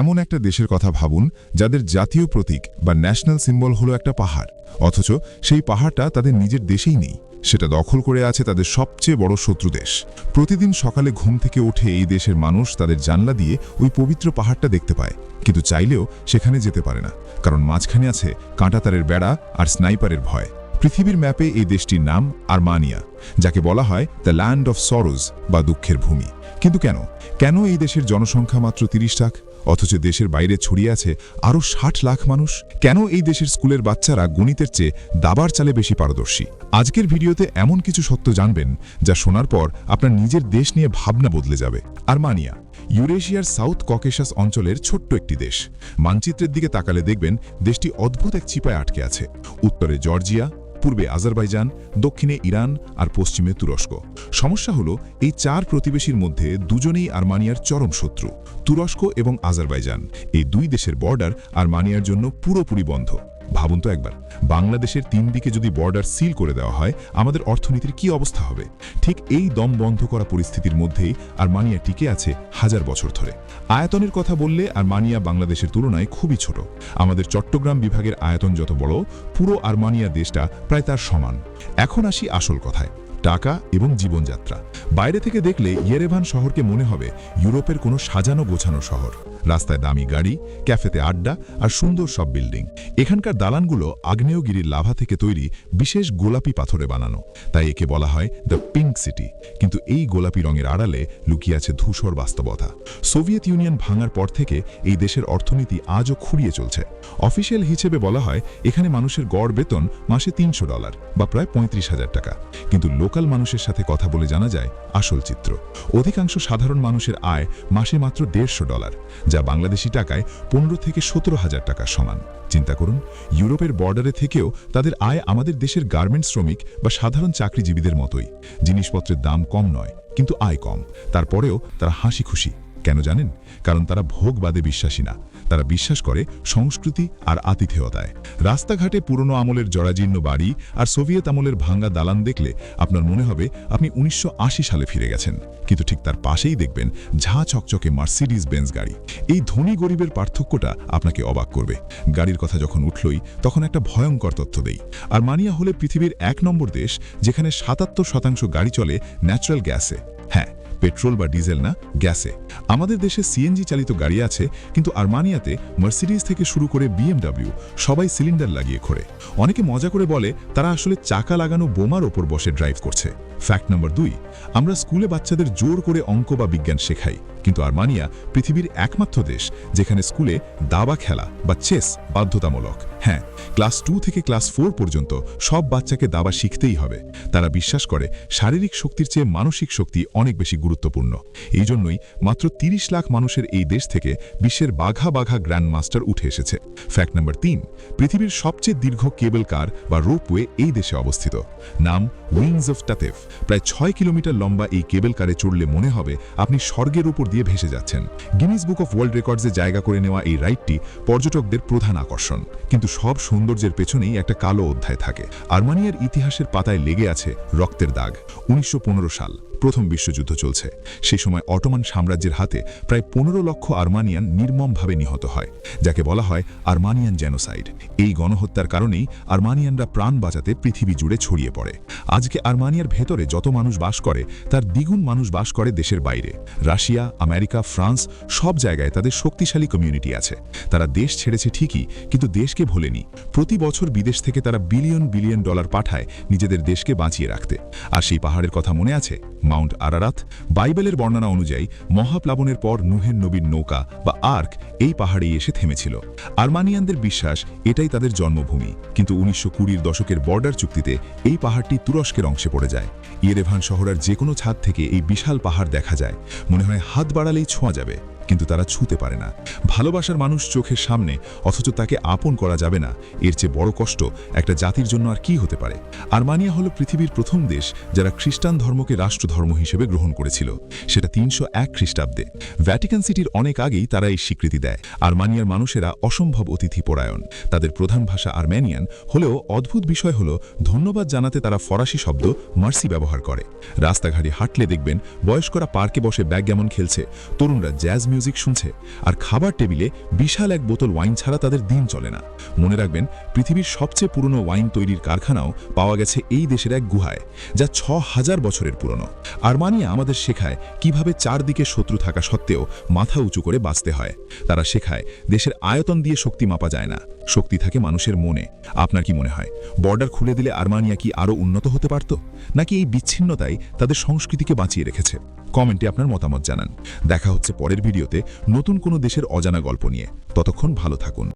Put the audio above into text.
এমন একটা দেশের কথা ভাবুন যাদের জাতীয় প্রতীক বা ন্যাশনাল সিম্বল হলো একটা পাহাড়। অথচ সেই পাহাড়টা তাদের নিজের দেশেই নেই। সেটা দখল করে আছে তাদের সবচেয়ে বড় শত্রু দেশ। প্রতিদিন সকালে ঘুম থেকে উঠে এই দেশের মানুষ তাদের জানলা দিয়ে ওই পবিত্র পাহাড়টা দেখতে পায়। কিন্তু চাইলেও সেখানে যেতে পারে না। কারণ মাঝখানে আছে কাঁটাতারের বেড়া আর স্নাইপারের ভয়। পৃথিবীর ম্যাপে এই দেশটির নাম আরমানিয়া, যাকে বলা হয় দ্য ল্যান্ড অফ সরোজ বা দুঃখের ভূমি কিন্তু কেন? কেন এই দেশের জনসংখ্যা মাত্র তিরিশ লাখ অথচ দেশের বাইরে ছড়িয়ে আছে আরও ষাট লাখ মানুষ। কেন এই দেশের স্কুলের বাচ্চারা গণিতের চেয়ে দাবার চালে বেশি পারদর্শী? আজকের ভিডিওতে এমন কিছু সত্য জানবেন, যা শোনার পর আপনার নিজের দেশ নিয়ে ভাবনা বদলে যাবে। আরমানিয়া, ইউরেশিয়ার সাউথ ককেশাস অঞ্চলের ছোট্ট একটি দেশ। মানচিত্রের দিকে তাকালে দেখবেন, দেশটি অদ্ভুত এক চিপায় আটকে আছে। উত্তরে জর্জিয়া পূর্বে আজারবাইজান, দক্ষিণে ইরান আর পশ্চিমে তুরস্ক। সমস্যা হলো, এই চার প্রতিবেশীর মধ্যে দুজনেই আর্মানিয়ার চরম শত্রু, তুরস্ক এবং আজারবাইজান। এই দুই দেশের বর্ডার আর্মানিয়ার জন্য পুরোপুরি বন্ধ। ভাবুন তো একবার। বাংলাদেশের তিন দিকে যদি বর্ডার সিল করে দেওয়া হয়, আমাদের অর্থনীতির কি অবস্থা হবে? ঠিক এই দম বন্ধ করা পরিস্থিতির মধ্যেই আরমানিয়া টিকে আছে হাজার বছর ধরে। আয়তনের কথা বললে আরমানিয়া বাংলাদেশের তুলনায় খুবই ছোট। আমাদের চট্টগ্রাম বিভাগের আয়তন যত বড়, পুরো আরমানিয়া দেশটা প্রায় তার সমান। এখন আসি আসল কথায়, টাকা এবং জীবনযাত্রা। বাইরে থেকে দেখলে ইয়েরেভান শহরকে মনে হবে ইউরোপের কোনো সাজানো গোছানো শহর। রাস্তায় দামি গাড়ি, ক্যাফেতে আড্ডা আর সুন্দর সব বিল্ডিং। এখানকার দালানগুলো আগ্নেয়গিরির লাভা থেকে তৈরি বিশেষ গোলাপি পাথরে বানানো। তাই একে বলা হয় দ্য পিঙ্ক সিটি। কিন্তু এই গোলাপি রঙের আড়ালে লুকিয়ে আছে ধূসর বাস্তবতা। সোভিয়েত ইউনিয়ন ভাঙার পর থেকে এই দেশের অর্থনীতি আজও খুঁড়িয়ে চলছে। অফিসিয়াল হিসেবে বলা হয়, এখানে মানুষের গড় বেতন মাসে তিনশো ডলার বা প্রায় পঁয়ত্রিশ হাজার টাকা। কিন্তু লোকাল মানুষের সাথে কথা বলে জানা যায়, আসল চিত্র। অধিকাংশ সাধারণ মানুষের আয় মাসে মাত্র দেড়শো ডলার, যা বাংলাদেশি টাকায় পনেরো থেকে সতেরো হাজার টাকার সমান। চিন্তা করুন, ইউরোপের বর্ডারে থেকেও তাদের আয় আমাদের দেশের গার্মেন্ট শ্রমিক বা সাধারণ চাকরিজীবীদের মতোই। জিনিসপত্রের দাম কম নয়, কিন্তু আয় কম। তারপরেও তারা হাসি খুশি কেন জানেন? কারণ তারা ভোগবাদে বিশ্বাসী না। তারা বিশ্বাস করে সংস্কৃতি আর আতিথেয়তায়। রাস্তাঘাটে পুরনো আমলের জরাজীর্ণ বাড়ি আর সোভিয়েত আমলের ভাঙ্গা দালান দেখলে আপনার মনে হবে আপনি উনিশশো আশি সালে ফিরে গেছেন। কিন্তু ঠিক তার পাশেই দেখবেন ঝাঁ চকচকে মার্সিডিজ বেঞ্জ গাড়ি। এই ধনী গরিবের পার্থক্যটা আপনাকে অবাক করবে। গাড়ির কথা যখন উঠলই, তখন একটা ভয়ঙ্কর তথ্য দেই। আর মানিয়া হলে পৃথিবীর এক নম্বর দেশ যেখানে সাতাত্তর শতাংশ গাড়ি চলে ন্যাচারাল গ্যাসে। হ্যাঁ পেট্রোল বা ডিজেল না, গ্যাসে। আমাদের দেশে সিএনজি চালিত গাড়ি আছে, কিন্তু আর্মানিয়াতে মার্সিডিজ থেকে শুরু করে বিএমডাব্লিউ সবাই সিলিন্ডার লাগিয়ে ঘোরে। অনেকে মজা করে বলে, তারা আসলে চাকা লাগানো বোমার ওপর বসে ড্রাইভ করছে। ফ্যাক্ট নম্বর দুই, আমরা স্কুলে বাচ্চাদের জোর করে অঙ্ক বা বিজ্ঞান শেখাই। কিন্তু আরমানিয়া পৃথিবীর একমাত্র দেশ, যেখানে স্কুলে দাবা খেলা বা চেস বাধ্যতামূলক। হ্যাঁ ক্লাস টু থেকে ক্লাস ফোর পর্যন্ত সব বাচ্চাকে দাবা শিখতেই হবে। তারা বিশ্বাস করে শারীরিক শক্তির চেয়ে মানসিক শক্তি অনেক বেশি গুরুত্বপূর্ণ। এই জন্যই মাত্র ৩০ লাখ মানুষের এই দেশ থেকে বিশ্বের বাঘা বাঘা গ্র্যান্ড মাস্টার উঠে এসেছে। ফ্যাক্ট নাম্বার তিন, পৃথিবীর সবচেয়ে দীর্ঘ কেবল কার বা রোপওয়ে এই দেশে অবস্থিত। নাম উইংস অফ টাতেফ। প্রায় ছয় কিলোমিটার লম্বা এই কেবল কারে চড়লে মনে হবে আপনি স্বর্গের উপর দিয়ে ভেসে যাচ্ছেন। গিনিস বুক অফ ওয়ার্ল্ড রেকর্ডসে জায়গা করে নেওয়া এই রাইডটি পর্যটকদের প্রধান আকর্ষণ। কিন্তু সব সৌন্দর্যের পেছনেই একটা কালো অধ্যায় থাকে। আর্মানিয়ার ইতিহাসের পাতায় লেগে আছে রক্তের দাগ। উনিশশো সাল, প্রথম বিশ্বযুদ্ধ চলছে। সেই সময় অটোমান সাম্রাজ্যের হাতে প্রায় পনেরো লক্ষ আর্মানিয়ান নির্মমভাবে নিহত হয়, যাকে বলা হয় আর্মানিয়ান জেনোসাইড। এই গণহত্যার কারণেই আর্মানিয়ানরা প্রাণ বাঁচাতে পৃথিবী জুড়ে ছড়িয়ে পড়ে। আজকে আর্মানিয়ার ভেতরে যত মানুষ বাস করে, তার দ্বিগুণ মানুষ বাস করে দেশের বাইরে। রাশিয়া আমেরিকা, ফ্রান্স, সব জায়গায় তাদের শক্তিশালী কমিউনিটি আছে। তারা দেশ ছেড়েছে ঠিকই, কিন্তু দেশকে ভোলেনি। প্রতি বছর বিদেশ থেকে তারা বিলিয়ন বিলিয়ন ডলার পাঠায় নিজেদের দেশকে বাঁচিয়ে রাখতে। আর সেই পাহাড়ের কথা মনে আছে? মাউন্ট আরারাত বাইবেলের বর্ণনা অনুযায়ী, মহাপ্লাবনের পর নুহের নবীর নৌকা বা আর্ক এই পাহাড়েই এসে থেমেছিল। আর্মানিয়ানদের বিশ্বাস, এটাই তাদের জন্মভূমি। কিন্তু উনিশশো কুড়ির দশকের বর্ডার চুক্তিতে এই পাহাড়টি তুরস্কের অংশে পড়ে যায়। ইয়েরেভান শহরের যে কোনো ছাদ থেকে এই বিশাল পাহাড় দেখা যায়। মনে হয় হাত বাড়ালেই ছোঁয়া যাবে। কিন্তু তারা ছুঁতে পারে না। ভালোবাসার মানুষ চোখের সামনে, অথচ তাকে আপন করা যাবে না। এর চেয়ে বড় কষ্ট একটা জাতির জন্য আর কি হতে পারে? আরমানিয়া হলো পৃথিবীর প্রথম দেশ যারা খ্রিস্টান ধর্মকে রাষ্ট্রধর্ম হিসেবে গ্রহণ করেছিল। সেটা তিনশো এক খ্রিস্টাব্দে। ভ্যাটিকান সিটির অনেক আগেই তারা এই স্বীকৃতি দেয়। আরমানিয়ার মানুষেরা অসম্ভব অতিথি পরায়ণ। তাদের প্রধান ভাষা আর্মেনিয়ান হলেও অদ্ভুত বিষয় হলো, ধন্যবাদ জানাতে তারা ফরাসি শব্দ মার্সি ব্যবহার করে। রাস্তাঘাটে হাঁটলে দেখবেন, বয়স্করা পার্কে বসে ব্যাগ যেমন খেলছে। তরুণরা জ্যাজ মিউজিক শুনছে আর খাবার টেবিলে বিশাল এক বোতল ওয়াইন ছাড়া তাদের দিন চলে না। মনে রাখবেন, পৃথিবীর সবচেয়ে পুরনো ওয়াইন তৈরির কারখানাও পাওয়া গেছে এই দেশের এক গুহায়, যা ছ হাজার বছরের পুরনো। আরমানিয়া আমাদের শেখায় কীভাবে চারদিকে শত্রু থাকা সত্ত্বেও মাথা উঁচু করে বাঁচতে হয়। তারা শেখায়, দেশের আয়তন দিয়ে শক্তি মাপা যায় না। শক্তি থাকে মানুষের মনে। আপনার কি মনে হয়, বর্ডার খুলে দিলে আরমানিয়া কি আরও উন্নত হতে পারত? নাকি এই বিচ্ছিন্নতাই তাদের সংস্কৃতিকে বাঁচিয়ে রেখেছে? কমেন্টে আপনার মতামত জানান। দেখা হচ্ছে পরের ভিডিওতে নতুন কোনো দেশের অজানা গল্প নিয়ে। ততক্ষণ ভালো থাকুন।